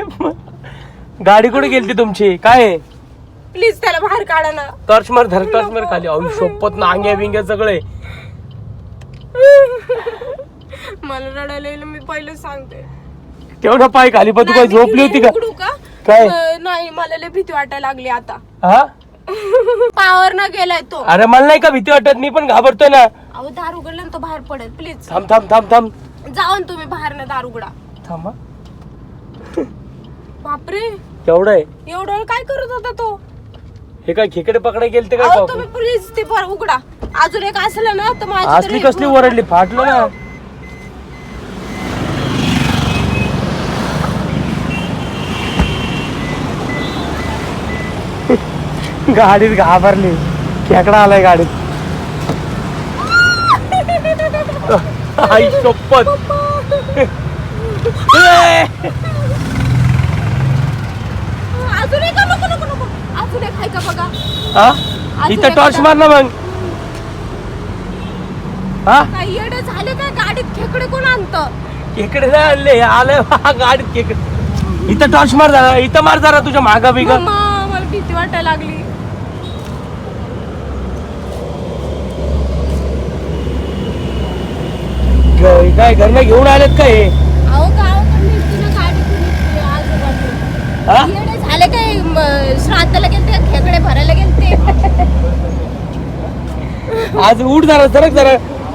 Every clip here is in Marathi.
गाडी कुठे गेलती तुमची? काय आहे? प्लीज त्याला बाहेर काढा ना. टॉर्च मार धर टॉर्च मार खाली. अहो शोपत नांग्या बिंग्या सगळे. मला रडायला येईल मी पहिलं सांगते. तेवढा पाय खाली पण तू काय नाही, मी झोपली होती का? उघडू काय? अं, नाही मला लय भीती वाटायला लागली आता. हा? पावर ना गेलाय तो. अरे मला नाही का भीती वाटत? मी पण घाबरतोय ना. अहो दार उघडलं ना तो बाहेर पडेल प्लीज थांब थांब थांब थांब. जाऊन तुम्ही बाहेर ना दार उघडा. थांबा. बापरे. केवढं आहे? एवढं काय करत होता तो? हे काय खेकडे पकडाय गेलते काय अहो बापू? तुम्ही प्लीज ते बरं उघडा. अजून एक असलं ना तर माझी असली तरी- कसली ओरडली? फाटलं ना. गाडीत घाबरली. खेकडा आलाय गाडीत. आई शपथ ए! अजून एक नको नको नको? अजून एक आहे का बघा? हा? इथं टॉर्च मार ना मग. हा? काही येडे झाले काय गाडीत खेकडे कोण आणतं? खेकडे नाही आणले गाडीत इथं टॉर्च मार जरा इथं मार जरा तुझ्या मागा बिगा. मम्मा, मला भीती वाटायला लागली. काय घरनं घेऊन आलेत काय हे? अहो गावाकडून हा येडे झाले काय म, श्राद्धाला गेलते खेकडे भरायला गेलते आज उठ जरा सरक जरा.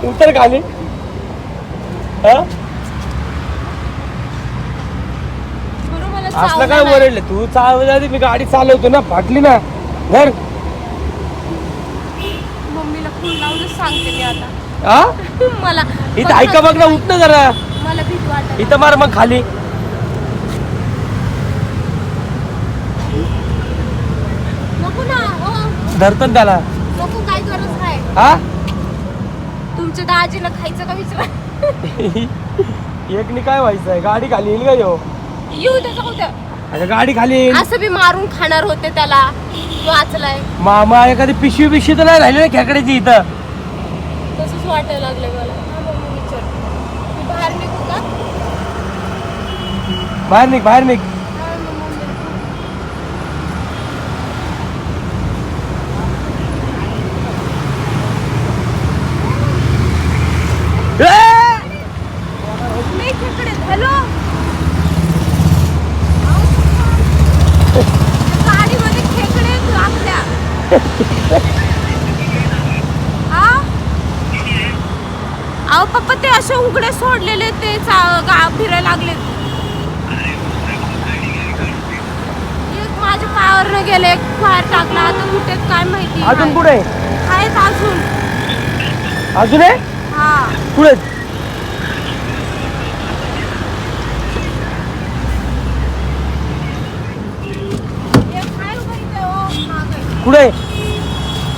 उतर खाली. हा? असलं चावलं काय. ओरडले? तू चालव आधी मी गाडी चालवतो ना फाटली ना. धर. मम्मीला फोन लावूनच सांगते मी आता. हा? मला इथं ऐका बघ ना उठ ना जरा. मला भीती वाटत. इथं मार मग खाली. नको ना हो. धरतो ना त्याला नको काय गरज नाही हा? तुमच्या दाजीला खायचं का विचारा? एकनी काय व्हायचं आहे गाडी खाली येईल का यो? येऊ अगं गाडी खाली येईल. असं बी मारून खाणार होते त्याला. वाचलाय. मामा एखादी पिशवी बिशवी तर नाही राहिली ना खेकड्याची इथं. तसंच वाटायला लागलं मला. हा, मी बाहेर निघू का? बाहेर निघ बाहेर निघ हा, मग मम्मीला फोन. ए! नाही खेकडे हॅलो गाडीमध्ये खेकडे आहेत आपल्या हा अहो पप्पा ते असे उघडे सोडलेले ते फिरायला लागले. एक माझ्या पायावरनं गेले एक बाहेर टाकला. आता कुठे काय माहिती अजून पुढे? आहेत अजून. अजून आहे? हा. पुढे. पुढे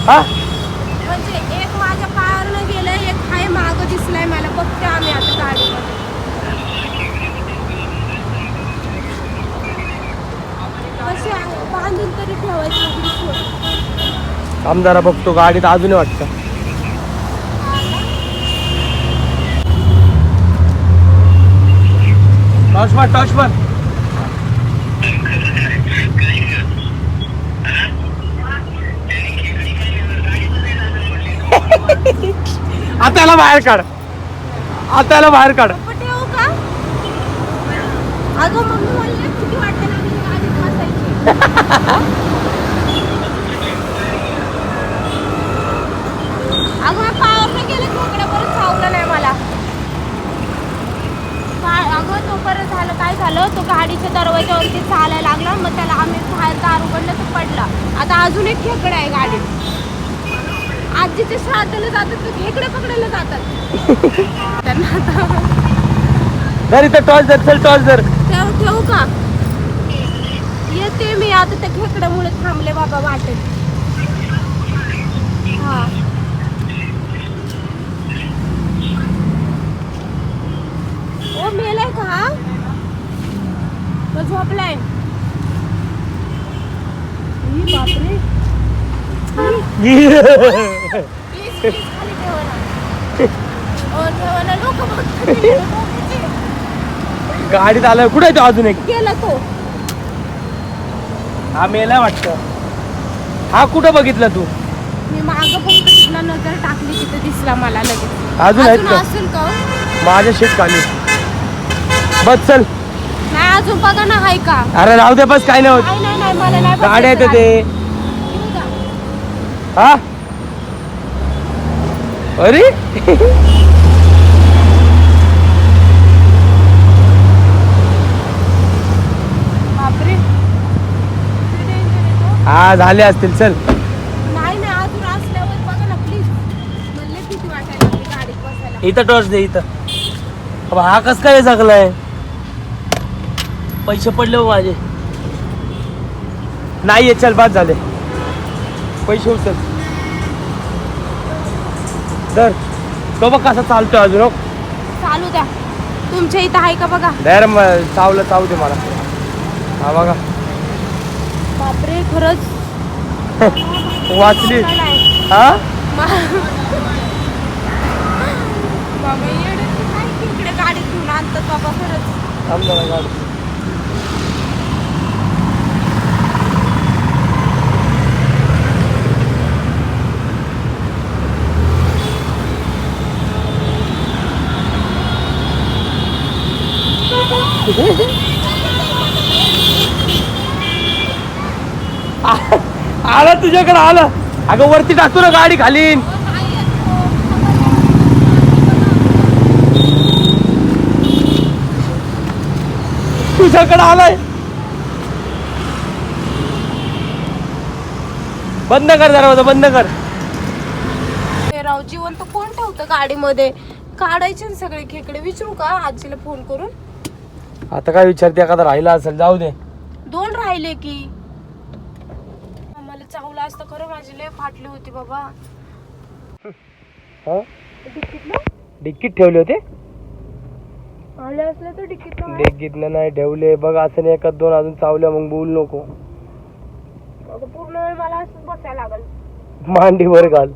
हा म्हणजे एक माझ्या पायावरनं गेलंय एक हाय माग दिसलाय मला बघते आम्ही आता गाडीमध्ये कसे बांधून तरी ठेवायचं आमदारा बघतो गाडीत अजूनही वाटतं. टॉर्च मार टॉर्च मार. आता याला बाहेर काढ. आता याला बाहेर काढ. ठेवू हो का? अगं वाटते अगं नाही मला. काय अगं तो झालं काय झालं? तो गाडीच्या दरवाजावरती चालायला लागला मग त्याला आम्ही बाहेर दार उघडलं तर पडला. आता अजून एक खेकडा आहे गाडीत. आजीचे श्राद्धाला जातात तर खेकडे पकडायला जातात. त्यांना आता धर इथं टॉर्च धर चल टॉर्च धर. ठेव ठेवू का? येते मी आता त्या खेकड्यामुळे थांबले बाबा वाटेत. हा. ओ मेलाय का? हा? झोपलाय. बापरे. प्लीज प्लीज खाली ठेवा ना ओ ठेवा ना लोक बघतात गाडीत आलं कुठे आहे तो अजून एक? गेला तो. हा मेला वाटतं. हा कुठं बघितलं तू? मी माग फक्त तिथला नजर टाकली तिथे दिसला मला लगेच. अजून आहेत अजून का? असेल का हो? माझ्या शेत खाली. बस चल. नाही अजून बघा ना हाय का? अरे राहू दे बस काय नाही होत. नाही नाही नाही मला नाही गाड्या येते ते. हा? अरे? बापरे. किती danger आहे तो. हा झाले असतील चल. नाही नाही अजून असल्यावर बघा ना प्लीज म्हणले किती वाटायला लागली गाडीत बसायला. इथं टॉर्च दे इथं. अब हा कस काय जगलाय? पैसे पडले हो माझे. नाही चल बाद झाले. पैसे उचल. दर तो बघ कसा चालतोय अजून हो. चालू द्या. तुमच्या इथं आहे का बघा? दर म- चावलं चावू दे मला. हा बघा. बापरे खरंच. वाचली. हा? बाबा इकडे गाडीत घेऊन आणतात बाबा खरंच. थांब गाडी. आला तुझ्याकडे आलं. अगं वरती टाकतो ना गाडी खालीन. तुझ्याकडे आलाय. बंद कर दरवाजा बंद कर. हे राव जिवंत कोण ठेवतं गाडीमध्ये? काढायचे ना सगळे खेकडे. विचारू का आजीला फोन करून? आता काय विचारते एखादा राहिला असेल जाऊ दे. दोन राहिले की. आम्हाला चावलं असतं खरं माझी लय फाटली होती बाबा. हा? डिक्कीत ठेवले होते? आले असले तर डिक्कीत नाही ठेवले. बघ असं नाही एखाद दोन अजून चावल्या मग बोल नको. पूर्ण वेळ मला असंच बसायला लागल. मांडीवर घाल.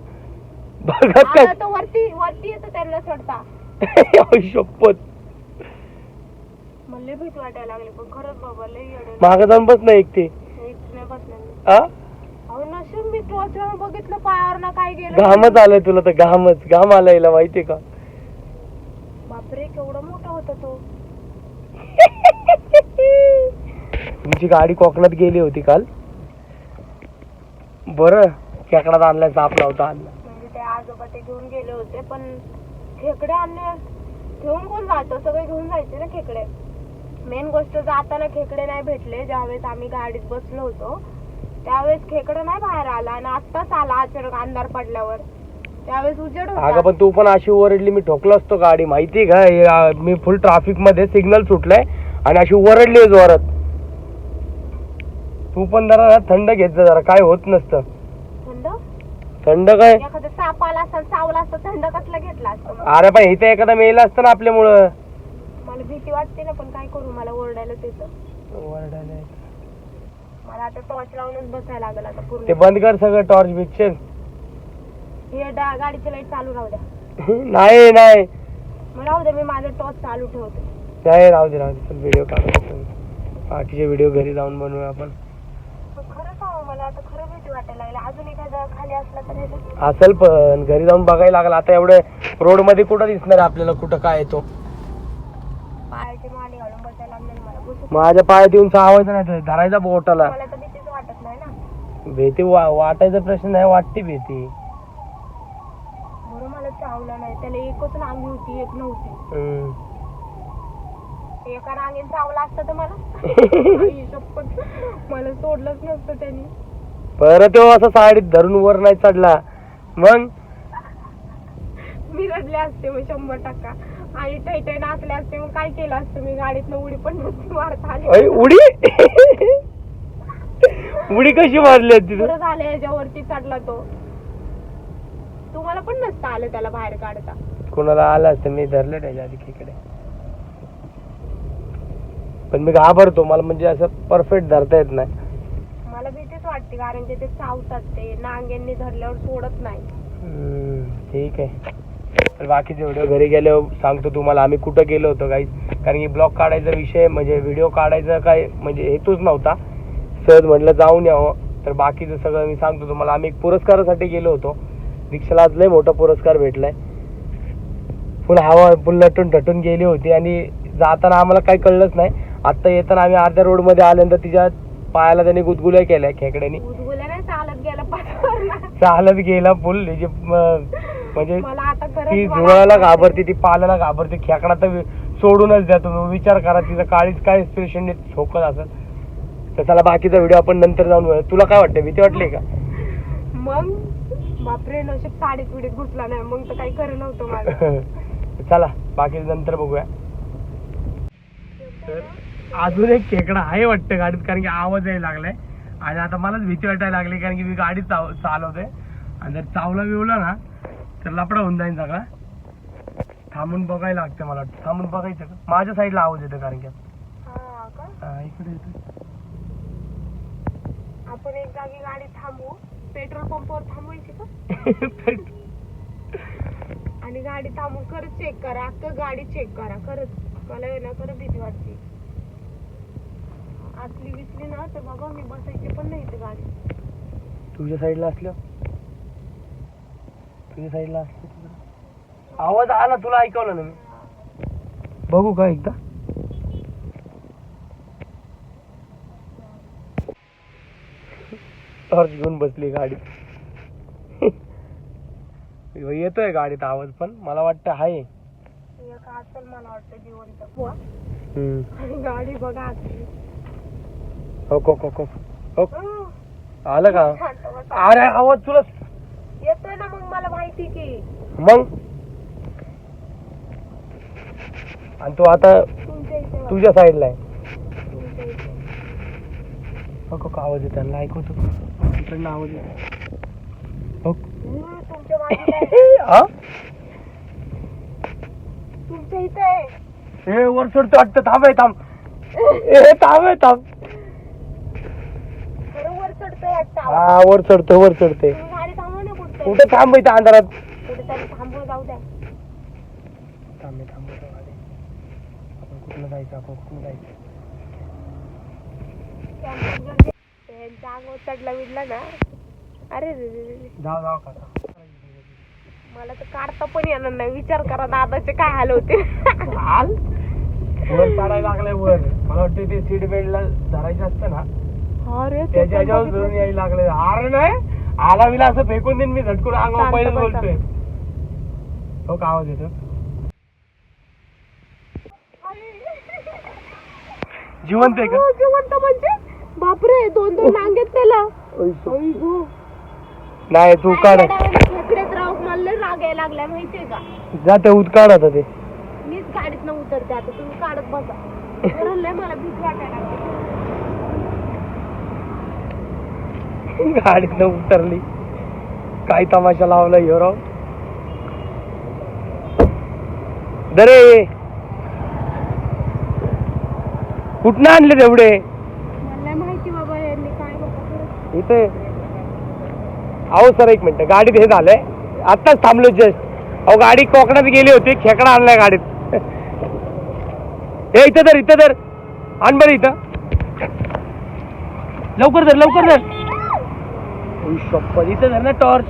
बघत काय? आता वरती वरती येतं त्यांना चढता आई शपथ. मला लय भीती वाटायला लागली पण खरंच बाबा लय येडे मागं जाऊन बस ना एक ते. एक नाही बसणार मी. हा अहो नशीब मी बघितलं पायावर ना काय गेलं. घामच आलाय तुला तर घामच. घाम आलाय हिला माहितीये का? बापरे केवढा मोठा होता तो. तुमची गाडी कोकणात गेली होती काल? बर खेकडात आणलाय साप लावता आणला. म्हणजे ते आजोबा ते घेऊन गेले होते पण खेकडे आणले. घेऊन कोण जातं सगळे घेऊन जायचे ना खेकडे? मेन गोष्ट जाताना खेकडे नाही भेटले ज्यावेळेस आम्ही गाडीत बसलो होतो त्यावेळेस खेकडे नाही बाहेर आला आणि आत्ताच आला अचानक अंधार पडल्यावर. त्यावेळेस उजेड अगं होता पण तू पण अशी ओरडली मी ठोकलो असतो गाडी. माहितीये का? हे, आ, मी फुल ट्रॅफिकमध्ये सिग्नल सुटलाय आणि अशी ओरडली जोरात. तू पण जरा थंड घेत जा जरा काय होत नसतं. थंड? थंड काय? एखादा साप आला असता चावला असता थंड कसला घेतला असता मग? अरे पण इथे एखादा मेला असतं ना आपल्यामुळं. भीती वाटते ना पण काय करू? मला ओरडायलाच येतं. ओरडायला. मला आता टॉर्च लावूनच बसायला लागेल आता ते पूर्ण बंद कर सगळं टॉर्च बिक्शन हे डा- गाडीची लाइट चालू राहू द्या. नाही नाही. मग राहू द्या मी माझा टॉर्च चालू ठेवते. नाही राहू दे राहू दे. चल व्हिडिओ काढू बाकीचे व्हिडिओ घरी जाऊन बनवूया आपण. पण खरं सांगू मला आता खरं भीती वाटायला लागली. अजून एखादा खाली असला तर ह्याच्यात असेल पण घरी जाऊन बघायला लागला. आता एवढे रोडमध्ये कुठं दिसणार आहे आपल्याला? कुठं काय येतो पायाची मांडी घालून बसायला लागले मला बसू माझ्या पायात येऊन चावायचं नाही तर धरायचा बोटाला. मला तर भीतीच वाटत नाही ना. भीती वा वाटायचा प्रश्न नाही वाटते भीती. बरं मला चावलं नाही. त्याला एकच नांगी होती एक नव्हती. हम्म. एका नांगीन चावला असतं तर मला? आई शपथ. मला सोडलंच नसतं त्यांनी. परत तो असं साडीत धरून वर नाही चढला. मग? मी रडले असते मग शंभर टक्का. आणि टैटै नाचले असते मग काय केलं असतं? मी गाडीतनं उडी पण नसती मारता आली. अय, उडी? उडी कशी मारली होती तू? बरं झालं याच्यावरती चढला तो. तुम्हाला पण नसतं आलं त्याला बाहेर काढता. कोणाला आला असतं मी धरलं त्याच्या आधी खेकडे पण मी घाबरतो मला म्हणजे असं परफेक्ट धरता येत नाही. मला भीतीच वाटते कारण की ते चावतात ते. नांग्यांनी धरल्यावर सोडत नाही. हम्म, ठीक आहे. तर बाकीचे व्हिडिओ घरी गेल्यावर सांगतो तुम्हाला आम्ही कुठं गेलो होतो काही कारण की ब्लॉग काढायचा विषय म्हणजे व्हिडिओ काढायचा काय म्हणजे हेतूच नव्हता. सहज म्हटलं जाऊन यावं तर बाकीचं सगळं मी सांगतो तुम्हाला आम्ही एक पुरस्कारासाठी गेलो होतो. दीक्षाला आज लय मोठा पुरस्कार भेटलाय. फुल हवा फुल नटून टटून गेली होती आणि जाताना आम्हाला काही कळलंच नाही. आत्ता येताना आम्ही अर्ध्या रोडमध्ये आल्यानंतर तिच्या पायाला त्याने गुदगुल्या केल्या खेकड्यानी. चालत गेला फुल म्हणजे मला आता खरंच ती मला- झुरळाला घाबरते ती पाल्याला घाबरते खेकडा तर वि- सोडूनच द्या तुम्ही. विचार करा तिचं काळीच काय एक्सप्रेशन ठोकत असेल. तर चला बाकीचा व्हिडिओ आपण नंतर जाऊन बघूया. तुला काय वाटतं भीती वाटली का? मग? बापरे नशीब साडीत बिडीत घुसला नाही. मग तर काही खरं नव्हतं माझं. चला बाकी नंतर बघूया. तर अजून एक खेकडा आहे वाटतं गाडीत कारण की आवाज यायला लागलाय. आणि आता मलाच भीती वाटायला लागली कारण की मी गाडी चाव चालवते आणि जर चावला बिवला ना तर लपडा होऊन जाईल सगळा. थांबून बघायला लागतं मला वाटतं. थांबून बघायचं का? माझ्या साईडला आवाज येतो कारण की. हा का? हा, इकडे येतो आपण एक जागी गाडी थांबवू पेट्रोल पंपावर थांबवायची का? आणि गाडी थांबून खरंच चेक करा. अख्खं गाडी चेक करा. खरंच. मला आहे ना खरं भीती वाटते. आतली विसली ना तर बघा मी बसायची पण नाही इथे गाडी. तुझ्या साईडला असल्या साईडला. आवाज आला तुला ऐकवलं ना मी बघू का एकदा टॉर्च घेऊन बसली गाडी येतोय गाडीत आवाज पण मला वाटतं आहे एक असेल मला वाटतं जिवंत बुवा. हम्म. आणि गाडी बघा आतली हो हो हो हो हो हं. आलं का शांत बसा. अरे आवाज तुला येतोय ना मग मला माहिती की. मग? आणि तू आता तुमच्या इथे बघा. तुझ्या साईडला आहे. तुमच्या इथे. हो हो आवाज येतो त्यांना ऐकवतो इकडनं आवाज येतो तुमच्या बाजूला आहे. हा तुमच्या इथे आहे. वर चढतो वाटतं थांब हे थांब. ए थांब हे थांब. खरं वर चढतोय वाटतं आवाज. हा वर चढतो वर चढते तुम्ही कुठे कुठे थांब इथं अंधारात? कुठेतरी थांबवा जाऊ द्या. थांब थांब इथं गाडी. आपण कुठलं जायचं आपण कुठलं जायचं? त्यांच्या अंगावर चढला विडला ना. अरे रे रे रे रे. जाऊ जाऊ मला तर काढता पण येणार नाही. विचार करा दादाचे काय हाल होते हाल? वर चढायला लागलाय वर. मला वाटतं ते सीट बेल्टला धरायचं असतं ना. अरे ते त्याच्या ह्याच्यावर. धरून यायला लागले अरे नाही. आला विला असं फेकून देईन मी झटकून अंगावर पहिलेच बसा. बोलतोय. हो का आवाज येतो. जिवंत आहे का? हो, जिवंत म्हणजे? बापरे दोन दोन नांगेत त्याला. ओयसो. आई गो. नाही तू काढ. राव मला लय राग यायला लागलाय माहितीये का? जाते काढ आता ते. मीच गाडीत न उतरते आता तुम्ही काढत बसा. खरं लय मला भीती वाटायला लागली. गाडीत उतरली. काय तमाशा लावला ह्यो राव? दरे! कुठनं आणले तेवढे माहिती बाबा यांनी काय बाबा खरंच. इथे. अहो सर एक मिनिट. गाडीत हे झालंय. आत्ताच थांबलो जस्ट अहो गाडी कोकणात गेली होती. खेकडा आणलाय गाडीत. हे इथं तर इथं तर आण बरं इथं. लवकर धर लवकर धर. ओय शप्पथ इथं धर ना टॉर्च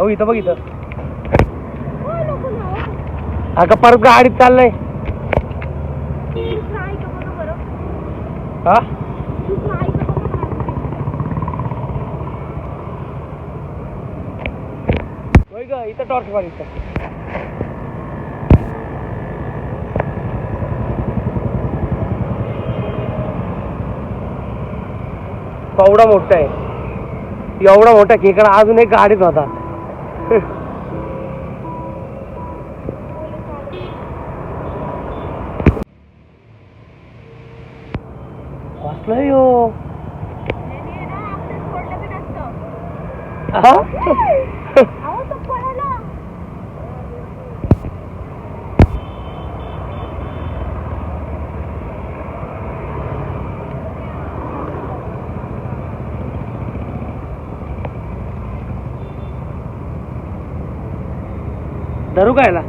हो इथं बघ इथं. अगं परत गाडीत चाललंय. हा दुसरं आहे का बघा बाहेर. होय ग इथं टॉर्च मार इथं एवढा मोठा आहे. एवढा मोठा खेकडा अजून एक गाडीत होता. बसलाय यो यांनी आहे ना आपलं सोडलं बी नसतं. हा? अहो, तो पळाला. धरू का याला?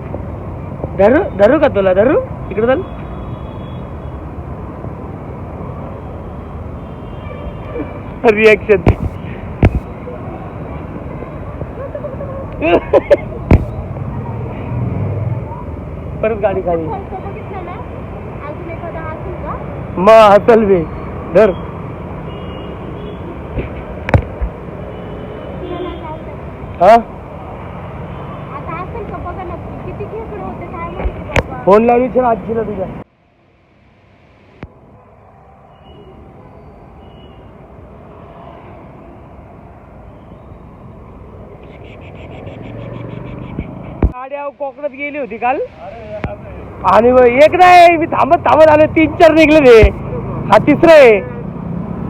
धरू? धरू का तुला? धरू? इकडे चल. रिॲक्शन परत गाडी खाली. फोटो मग हसल बे. धर. हा आता असेल का बघा नक्की किती खेकडे होते काय माहिती बाबा फोन लावली छान आजीला तुझ्या. गाडी अहो कोकणात गेली होती काल. आणि मग एक नाही मी थांबत थांबत आलो तीन चार निघले ते. हा तिसरा आहे.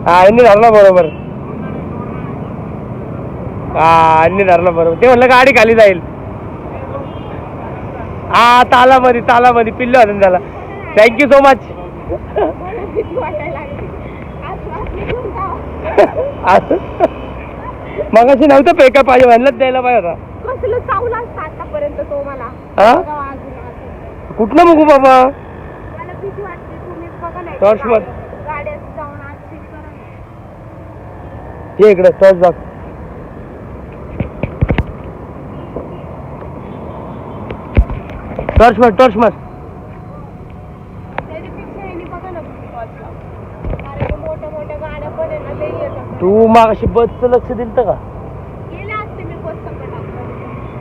हा यांनी धरला बरोबर. हा यांनी धरला बरोबर. ते म्हणलं गाडी खाली जाईल. हा तालामध्ये तालामध्ये पिल्लं होतं ना त्याला थँक्यू सो मच. मग अशी नव्हतं पेका पाहिजे म्हणलंच द्यायला पाहिजे होता कसलं चावलं असतं आतापर्यंत तो मला हा? बघा अजून असं. कुठलं बघू बाबा मला भीती वाटते तुम्हीच बघा नाही टॉर्च जाऊन आज करा ना. ये इकडे टॉर्च बघ टॉर्च मार टॉर्च मार त्याच्यापेक्षा ह्यानी बघा ना तुम्ही टॉर्च लावून. कारण की मोठ्या मोठ्या गाड्या पण टॉर्च मार टॉर्च मार तू मागाशी बसचं लक्ष दिलं का?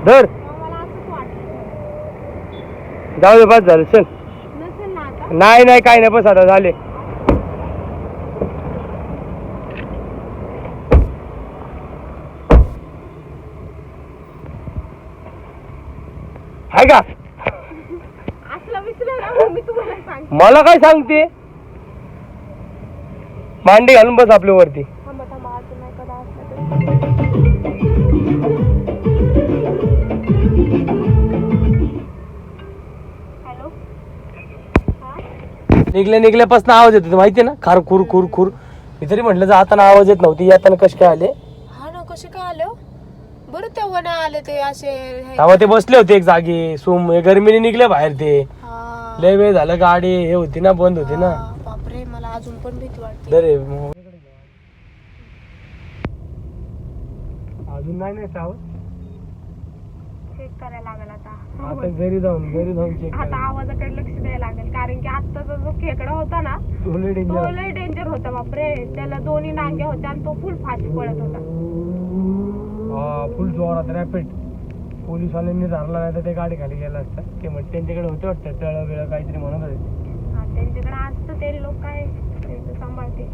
धर. जाऊ दे बस झालं चल. नाही नाही काय नाही बस आता झाले. हाय का असलं विसरलं ना मग मी तुम्हाला सांगते मला काय सांगते? मांडी घालून बस आपल्या वरती. थांबा थांबा अजून एखादा असला हॅलो? हा? निघल्या निघल्यापासून आवाज येतो माहिती ना? खार खुर खुर खुर. मी तरी म्हटलं जाताना आवाज येत नव्हती येताना कश काय आले? हा ना कसे काय आलं बरं तेव्हा नाही आले ते असे हे- तेव्हा ते बसले होते एक जागी सोम गरमीने निघले बाहेर ते. हा. लय वेळ झालं गाडी हे होती ना बंद होती ना. हा, बापरे मला अजून पण भीती वाटते. दरे अजून नाही नाही सावध? चेक करायला लागेल आता. आता घरी जाऊन घरी जाऊन चेक आता आवाजाकडे लक्ष द्यायला लागेल कारण की आत्ताचा जो खेकडा होता ना तो डेंजर लय डेंजर होता बापरे. त्याला दोन्ही नांग्या होत्या आणि तो फुल फाशी पडत होता. फुल जोरात रॅपिड पोलीसवाल्यांनी धरला नाही तर ते गाडी खाली गेला असता. ते मग त्यांच्याकडे होते वाटतं तळ बिळ काहीतरी म्हणत होते. हा त्यांच्याकडे असतं ते लोक काय त्यांचं सांभाळते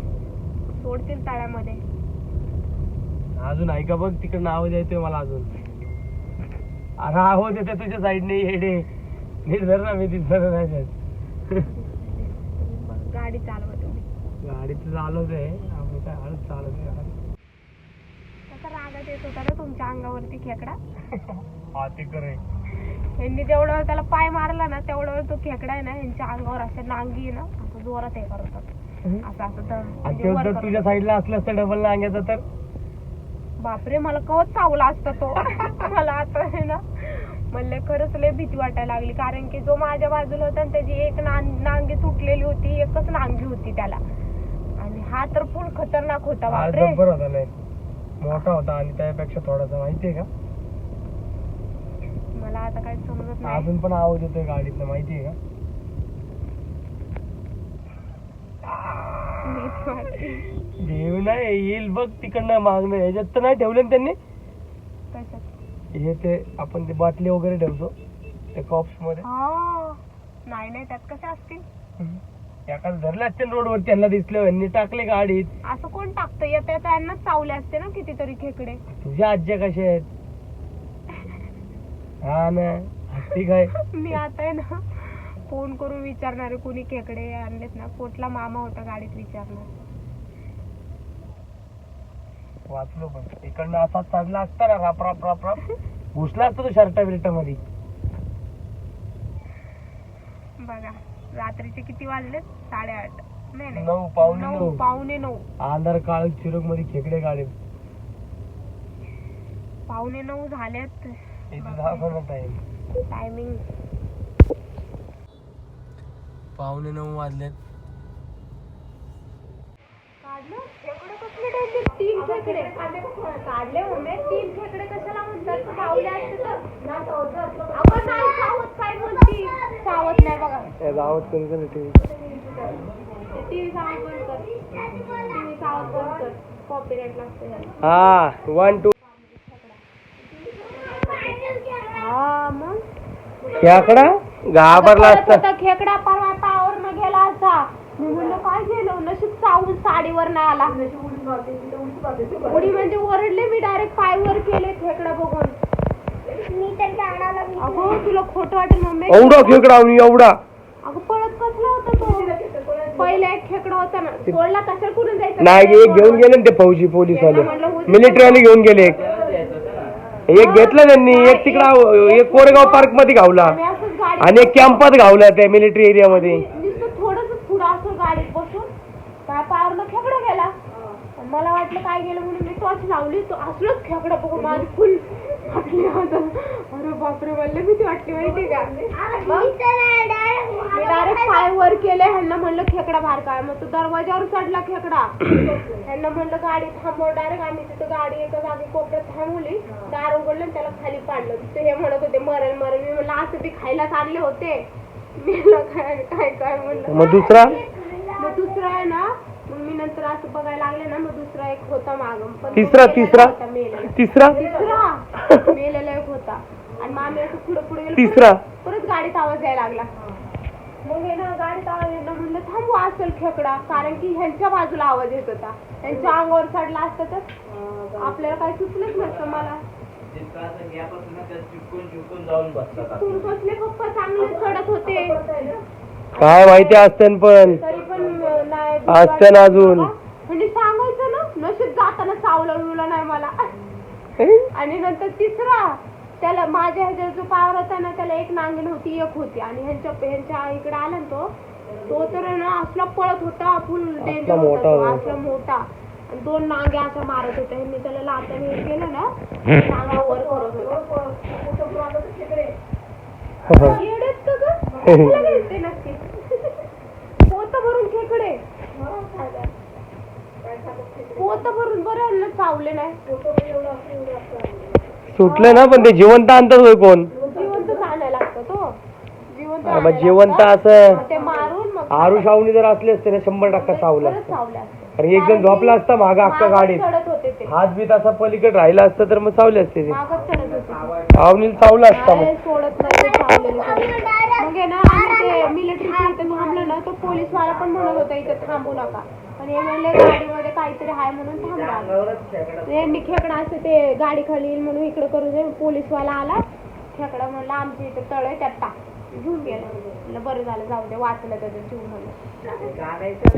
सोडतील तळ्यामध्ये. अजून ऐका बघ तिकडनं आवाज येतोय मला अजून. अरे आवाज येते तुझ्या साईडने येडे. नीट धर ना मी तिथं नाही जात. बघ, गाडी चालवा तुम्ही गाडी तर चालवत आहे. आपण काय हळूच चालवत आहे. गाडी. कसा रागात येत होता ना तुमच्या अंगावरती खेकडा. हा ते यांनी जेवढं वेळ त्याला पाय मारला ना तेवढं वेळ तो खेकडा आहे ना यांच्या अंगावर असे नांगी आहे ना असं जोरात हे करतात. असं असं आणि म्हणजे ते वर जर करतात. तुझ्या साईडला असलं असतं डबल नांग्याचं तर? बापरे मला कवच चावला असता तो. मला आता आहे ना म्हणले खरंच लय भीती वाटायला लागली. कारण की जो माझ्या बाजूला होता ना त्याची एक नांग- नांगी तुटलेली होती एकच नांगी होती त्याला. आणि हा तर फुल खतरनाक होता हा बापरे. जब्बर होता नाही मोठा होता आणि त्यापेक्षा थोडासा माहितीये का? मला आता काही समजत नाही. अजून पण आवाज येतोय गाडीतनं माहितीये का? भीती वाटते देव नाही येईल बघ तिकडनं मागणं ह्याच्यात तर नाही ठेवलं ना त्यांनी? कशात? हे ते आपण ते बाटली वगैरे ठेवतो ते कॉप्समध्ये हा. नाही नाही त्यात कसे असतील? एखादं धरले असते रोडवर त्यांना दिसलं यांनी टाकले गाडीत. असं कोण टाकतं? येता यांनाच चावले असते ना कितीतरी खेकडे. तुझ्या आज्या कशा आहेत? हा ना ठीक आहे मी आता आहे ना फोन करून विचारणार आहे कुणी खेकडे आणलेत ना. कुठला मामा होता गाडीत विचारणार. वाचलो पण. इकडनं असा चढला असता ना राप राप राप राप. घुसला असतो तो शर्टा बिर्टा मध्ये बघा रात्रीचे किती वाजले साडेआठ. नाही नाही. नऊ पावणे नऊ पावणे नऊ. अंधार काळ चिरोगमध्ये खेकडे गाडीत. पावणे नऊ झालेत. टायमिंग पावणे नऊ वाजलेत. ठेवले तीन खेकडे. काढले मम्मी तीन खेकडे कशाला म्हणतात? सावले असते तर. आपण नाही सावत काय म्हणती सावत नाही बघा. त्या गावात कोणी कोणी टीव्ही. टीव्ही सावत बंद कर. टीव्ही सावत बंद कर. कॉपीराईट लागते याला. हा वन टू खेकडा घाबरला पळत असता. होता खेकडा परवा पावर न गेला असता मी म्हणलं काय गेलो? नशीब चावून साडीवर नाही आला. उडी म्हणजे ओरडले मी डायरेक्ट पायवर केले खेकडा बघून. अगं तुला खोटं वाटेल मम्मी. एवढा खेकडा आणि एवढा. अगं पळत कसला होता तो. पहिला एक खेकडा होता ना. सोडला कशाला कुठून जायचं? नाही एक घेऊन गेले ना ते फौजी पोलीस वाले मिलिटरी वाले घेऊन गेले एक. एक घेतलं त्यांनी एक तिकडा एक कोरेगाव पार्कमध्ये घावला. आणि एक कॅम्पात घावला त्या मिलिटरी एरिया मध्ये नुसतं थोडस पुढं असं गाडीत बसून काय पावरनं खेकडा गेला आणि मला वाटलं काय गेलं म्हणून मी टॉर्च लावली. तो असलंच खेकडा बघून माझी फुल फाटली होतं. अरे बापरे मला भीती वाटली माहिती का? मी डायरेक्ट पाय वर केले ह्यांना म्हणलं खेकडा बाहेर काय मग तो दरवाजावर चढला खेकडा. ह्यांना म्हणलं गाडी थांबव डायरेक्ट आम्ही तिथं गाडी एका जागी कोपऱ्यात थांबवली. दार उघडलं आणि त्याला खाली पाडलं. तिथे हे म्हणत होते मरेल मरेल. मी म्हणलं असं बी खायला आणले होते. मी म्हणलं काय काय काय? म्हणलं मग दुसरा? मग दुसरा आहे ना मग मी नंतर असं बघायला लागले ना मग दुसरा एक होता माग. पण तो तिसरा, मेलेला तिसरा? होता, मेलेला. तिसरा? तिसरा? मेलेला एक होता. आणि मग आम्ही असं पुढे पुढे गेलो तिसरा? परत- गाडीत आवाज यायला लागला. मग हे ना गाडीत आवाज येणं म्हणलं थांबू असेल खेकडा. कारण की ह्यांच्या बाजूला आवाज येत होता. त्यांच्या अंगावर चढला असता तर आपल्याला काही सुचलंच नसतं मला. तुम्ही कसले पप्पा चांगले चढत होते. काय माहिती असतं पण. तरी पण नाही. असतं ना अजून. म्हणजे सांगायचं ना नशीब जाताना सावलं बिवलं नाही मला. आणि नंतर तिसरा त्याला माझ्या ह्याच्या जो पावर होता ना त्याला एक नांगी नव्हती एक होती. आणि ह्यांच्या ह्यांच्या इकडे आला ना तो तो तर आहे ना असला पळत होता फुल डेंजर होता मोठा तो, होता. असला मोठा. आणि दोन नांगे अशा मारत होत्या. ह्यांनी त्याला लाताने हे केलं ना नांगा वर करत होता का गं? नक्की? पोत भरून खेकडे पोत भरून बरं चावले नाही. सुटलं ना पण ते जिवंत आणतात होय कोण? जिवंतच आणायला लागतं तो. जिवंत आणायला जिवंत लागतं. असं ते मारून मग आरू शावणी जर असले असते ना शंभर टक्का चावला परत असतं. चावले असते. आणि एक जण झोपला असता मागं अख्खा गाडीत चढत होते ते. हात बीत असा पलीकडे राहिला असता तर मग चावले असते ते. मागच चढत होते आवनील चावला असता मग. सोडत नाही ते चावलेले सगळे. मग आहे ना आम्ही ते इथे थांबलो ना तो पोलीस वाला पण म्हणत होता इथे थांबू नका. पण हे म्हणले गाडीमध्ये काहीतरी आहे म्हणून थांबला यांनी खेकडा असं ते गाडी खाली येईल म्हणून इकडे करू दे पोलीस वाला आला. खेकडा म्हणला आमच्या इथे तळ आहे त्यात टाक. घेऊन गेला. म्हणलं बरं झालं जाऊ दे वाचलं त्याचं जीव म्हणून